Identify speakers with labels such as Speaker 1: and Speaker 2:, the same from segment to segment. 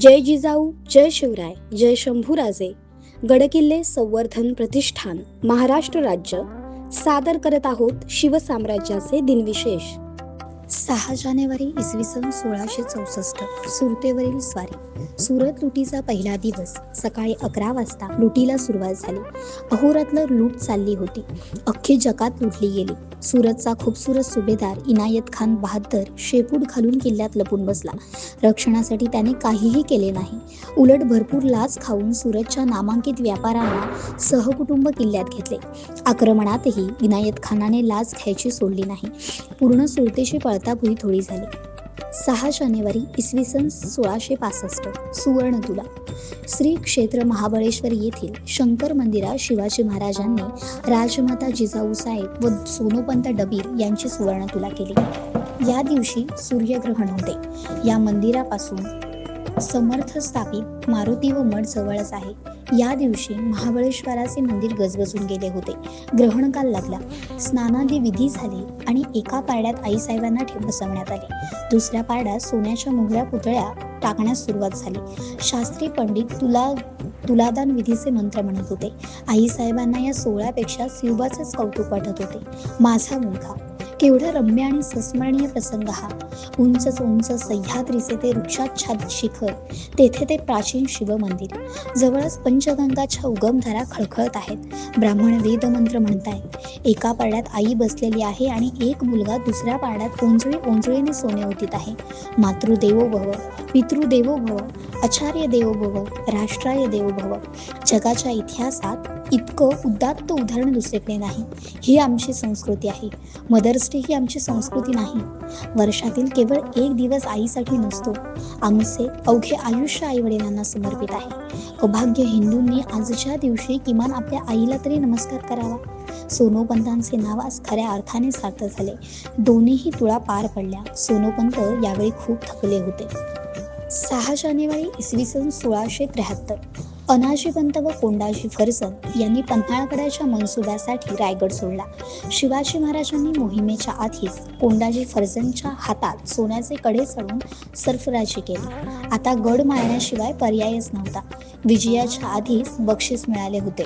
Speaker 1: जय जिजाऊ जय शिवराय जय शंभूराजे. गडकिल्ले संवर्धन प्रतिष्ठान महाराष्ट्र राज्य. सादर करत आहोत शिवसाम्राज्याचे दिनविशेष. सहा जानेवारी इसवी सन सोळाशे चौसष्ट सुरतेवरील स्वारी. सुरत लुटीचा पहिला दिवस. सकाळी अकरा वाजता लुटीला सुरुवात झाली. अहोरातलं लूट चालली होती. अख्खी जगात लुटली गेली. सुरतचा खूबसूरत सुभेदार इनायत खान बहादर शेपूट घालून किल्ल्यात लपून बसला. रक्षणासाठी त्याने काहीही केले नाही. उलट भरपूर लाच खाऊन सुरतच्या नामांकित व्यापाऱ्यांना सहकुटुंब किल्ल्यात घेतले. आक्रमणातही विनायत खानाने लाच घ्यायची सोडली नाही. पूर्ण सुरतेची पळताभुई थोडी झाली. सहा जानेवारी इसवी सन सोळाशे पासष्ट सुवर्ण तुला श्री क्षेत्र महाबळेश्वर येथील शंकर मंदिरात शिवाजी महाराजांनी राजमाता जिजाऊसाहेब व सोनोपंत डबीर यांची सुवर्ण तुला केली. या दिवशी सूर्यग्रहण होते. या मंदिरापासून समर्थ स्थापित मारुती व मठ जवळच आहे. या दिवशी महाबळेश्वराचे मंदिर गजबजून गेले होते. ग्रहणकाल लागला. स्नानादी विधी झाली आणि एका पारड्यात आईसाहेबांना ठे बसवण्यात आले. दुसऱ्या पारड्यात सोन्याच्या मोहऱ्या पुतळ्या टाकण्यास सुरुवात झाली. शास्त्री पंडित तुला तुलादान विधीचे मंत्र म्हणत होते. आईसाहेबांना या सोहळ्यापेक्षा शिवबाचेच कौतुक वाटत होते. माझा मुलगा केवढा रम्य आणि संस्मरणीय प्रसंग हा. उंचच उंच सह्याद्रीचे ते वृक्षाच्छाद शिखर तेथे ते प्राचीन शिवमंदिर. जवळच पंचगंगाच्या उगमधारा खळखळत आहेत. ब्राह्मण वेदमंत्र म्हणतायत एका पारड्यात आई बसलेली आहे आणि एक मुलगा दुसऱ्या पारड्यात ओंजळी ओंजळीने सोने ओतीत आहे. मातृदेवो भव पितृदेवो भव आचार्य देवो भव राष्ट्राय देवो भव. जगाच्या इतिहासात इतकं उदात्त उदाहरण दुसरीकडे नाही. ही आमची संस्कृती आहे. मदर्स डे ही आमची संस्कृती नाही. वर्षातील केवळ एक दिवस आईसाठी नसतो. आमचे अवघे आयुष्य आईवडिलांना समर्पित आहे. अभाग्य हिंदूंनी आजच्या दिवशी किमान आपल्या आईला तरी नमस्कार करावा. सोनोपंतांचे नाव आज खऱ्या अर्थाने सार्थ झाले. दोन्हीही तुळा पार पडल्या. सोनोपंत यावेळी खूप थकले होते. सहा जानेवारी इसवी सन सोळाशे त्र्याहत्तर. अनाजीवंत व कोंडाजी फर्जंद यांनी पन्हाळगडाच्या मनसुब्यासाठी रायगड सोडला. शिवाजी महाराजांनी मोहिमेच्या आधीच कोंडाजी फर्जंदच्या हातात सोन्याचे कडे चढून सरफराजी केली. आता गड मारण्याशिवाय पर्यायच नव्हता. विजयाच्या आधीच बक्षीस मिळाले होते.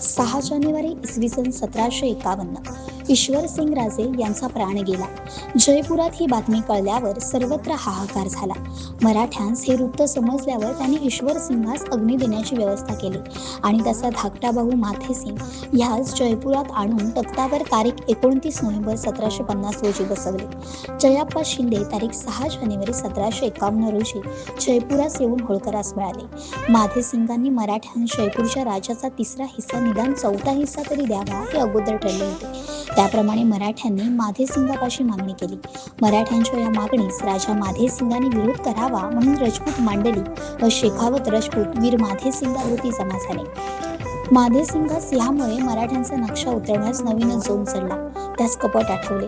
Speaker 1: सहा जानेवारी इसवी सन सतराशे एकावन्न. ईश्वर सिंग राजे यांचा प्राण गेला. जयपुरात ही बातमी कळल्यावर सर्वत्र हाहाकार झाला. मराठ्यांस हे वृत्त समजल्यावर त्यांनी ईश्वर सिंहास अग्नी देण्याची व्यवस्था केली. आणि त्याचा धाकटा भाऊ माथेसिंग ह्यास जयपुरात आणून तख्तावर तारीख एकोणतीस नोव्हेंबर सतराशे पन्नास रोजी बसवले. जयाप्पा शिंदे तारीख सहा जानेवारी सतराशे एकावन्न रोजी जयपुरास येऊन होळकरास मिळाले. माधेसिंगांनी मराठ्यांना जयपूरच्या राजाचा तिसरा हिस्सा निदान चौथा हिस्सा तरी द्यावा हे अगोदर ठरले होते. त्याप्रमाणे मराठ्यांनी माधेसिंगापाशी मागणी केली. मराठ्यांच्या या मागणीस राजा माधेसिंगाने विरोध करावा म्हणून राजपूत मांडली व शेखावत राजपूत वीर माधेसिंगावरती जमा झाले. माधेसिंगास यामुळे मराठ्यांचा नक्षा उतरण्यास नवीनच जोम चढला त्यास कपट आठवले.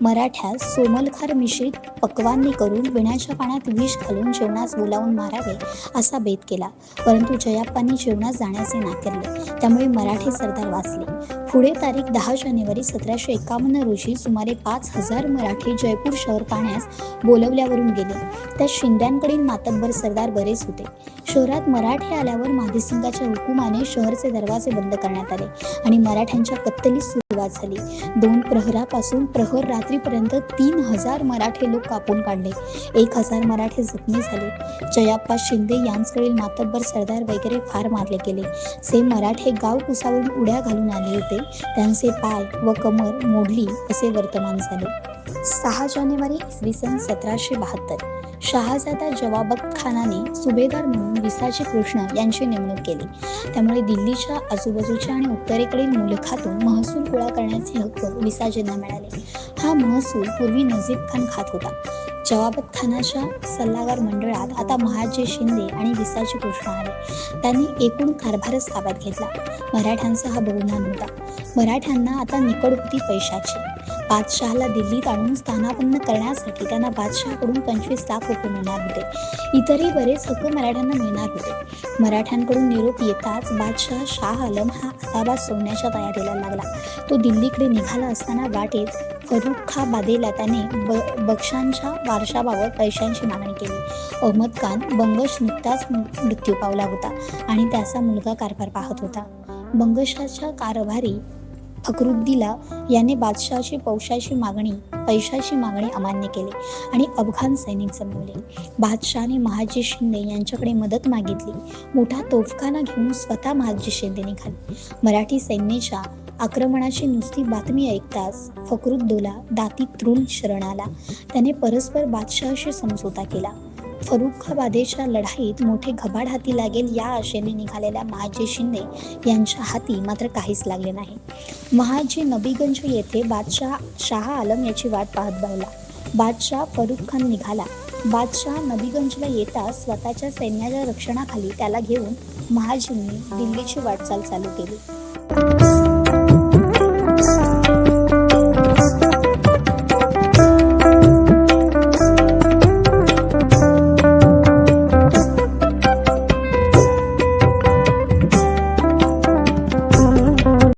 Speaker 1: मराठ्यास सोमलखार मिश्रित पक्वांनी करून विण्याच्या पाण्यात विष घालून जेवणास बोलावून मारावे असा बेत केला. परंतु जयाप्पांनी जेवणास जाण्याचे नाकारले. त्यामुळे मराठी सरदार वाचले. पुढे तारीख दहा जानेवारी सतराशे एकावन्न रोजी सुमारे पाच हजार मराठी जयपूर शहर पाहण्यास बोलवल्यावरून गेले. त्यात शिंद्यांकडील मातब्बर सरदार बरेच होते. शहरात मराठे आल्यावर माधेसिंगाच्या हुकुमाने शहरचे दरवाजे बंद करण्यात आले आणि मराठ्यांच्या कत्तलीस सुरुवात झाली. दोन प्रहरापासून प्रहर रात्रीपर्यंत तीन हजार मराठे लोक कापून काढले. एक हजार मराठे जखमी झाले. जयाप्पा शिंदे यांचकडील मातब्बर सरदार वगैरे फार मारले गेले. जे मराठे गाव कुसावरून उड्या घालून आले होते त्यांचे पाय व कमर मोडली असे वर्तमान झाले. सहा जानेवारी इसवी सन सतराशे बहात्तर. शहाजादा जवाबत खानाने सुभेदार म्हणून विसाजी कृष्ण यांची नेमणूक केली. त्यामुळे दिल्लीच्या आजूबाजूच्या आणि उत्तरेकडील मुलखातून महसूल गोळा करण्याचे हक्क विसाजींना मिळाले. हा महसूल पूर्वी नजीब खान खात होता. जवाबतखानाच्या सल्लागार मंडळात आता महाजी शिंदे आणि विसाजी कृष्ण आले. त्यांनी एकूण कारभारच ताब्यात घेतला. मराठ्यांचा हा बहुमान होता. मराठ्यांना आता निकड होती पैशाची
Speaker 2: बादशहाला दिल्लीत आणून स्थानापन्न करण्यासाठी त्यांना बादशहाकडून पंचवीस लाख रुपये मिळणार होते. इतरही बरेच हक्क मराठ्यांना मिळणार होते. मराठ्यांकडून निरोप येताच बादशाह शाह आलम हा अलाहाबाद सोडण्याच्या तयारीला लागला. तो दिल्लीकडे निघाला असताना वाटेत फरुखा बादेला त्याने ब बक्षांच्या वारशाबाबत पैशांची मागणी केली. अहमद खान बंगश नुकताच मृ- मृत्यू पावला होता आणि त्याचा मुलगा कारभार पाहत होता. बंगशाच्या कारभारी फकरुद्दीला याने बादशहाची पौशाची मागणी पैशाची मागणी अमान्य केली आणि अफगाण सैनिक जमवले. बादशहाने महाजी शिंदे यांच्याकडे मदत मागितली. मोठा तोफखाना घेऊन स्वतः महाजी शिंदे निघाले. मराठी सैन्याच्या आक्रमणाची नुसती बातमी ऐकताच फकरुद्दोला दाती तृण शरण आला त्याने परस्पर बादशहाशी समझोता केला. फरुखाबादेच्या लढाईत मोठे घबाड हाती लागेल या आशेने निघालेल्या महाजी शिंदे यांच्या हाती मात्र काहीच लागले नाही. महाजी नबीगंज येथे बादशाह शाह आलम याची वाट पाहत बघला बादशाह फरुख खान निघाला. बादशाह नबीगंजला येता स्वतःच्या सैन्याच्या रक्षणाखाली त्याला घेऊन महाजींनी दिल्लीची वाटचाल चालू केली.